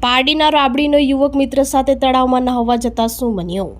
પારડીના રાબડીનો યુવક મિત્ર સાથે તળાવમાં નહાવા જતા શું બન્યું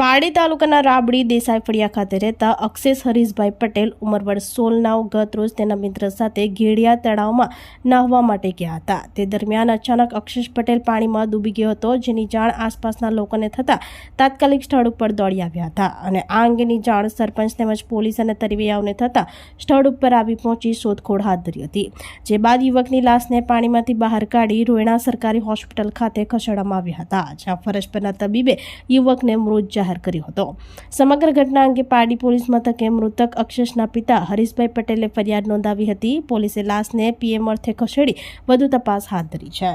પારડી તાલુકાના રાબડી દેસાઈ ફળિયા ખાતે રહેતા અક્ષેશ હરીશભાઈ પટેલ ઉંમર વર્ષ સોળનાઓ ગત રોજ તેના મિત્ર સાથે ઘેડિયા તળાવમાં નાહવા માટે ગયા હતા. તે દરમિયાન અચાનક અક્ષેશ પટેલ પાણીમાં ડૂબી ગયો હતો, જેની જાણ આસપાસના લોકોને થતાં તાત્કાલિક સ્થળ ઉપર દોડી આવ્યા હતા અને આ અંગેની જાણ સરપંચ તેમજ પોલીસ અને તરવૈયાઓને થતાં સ્થળ ઉપર આવી પહોંચી શોધખોળ હાથ ધરી હતી. જે બાદ યુવકની લાશને પાણીમાંથી બહાર કાઢી રોયણા સરકારી હોસ્પિટલ ખાતે ખસેડવામાં આવ્યા હતા. જ્યાં ફરજ પરના તબીબે યુવકને મૃત જાહેર કર્યો હતો. સમગ્ર ઘટના અંગે પારડી પોલીસ મથકે મૃતક અક્ષશના પિતા હરીશભાઈ પટેલે ફરિયાદ નોંધાવી હતી. પોલીસે લાશને પીએમ અર્થે ખસેડી વધુ તપાસ હાથ ધરી છે.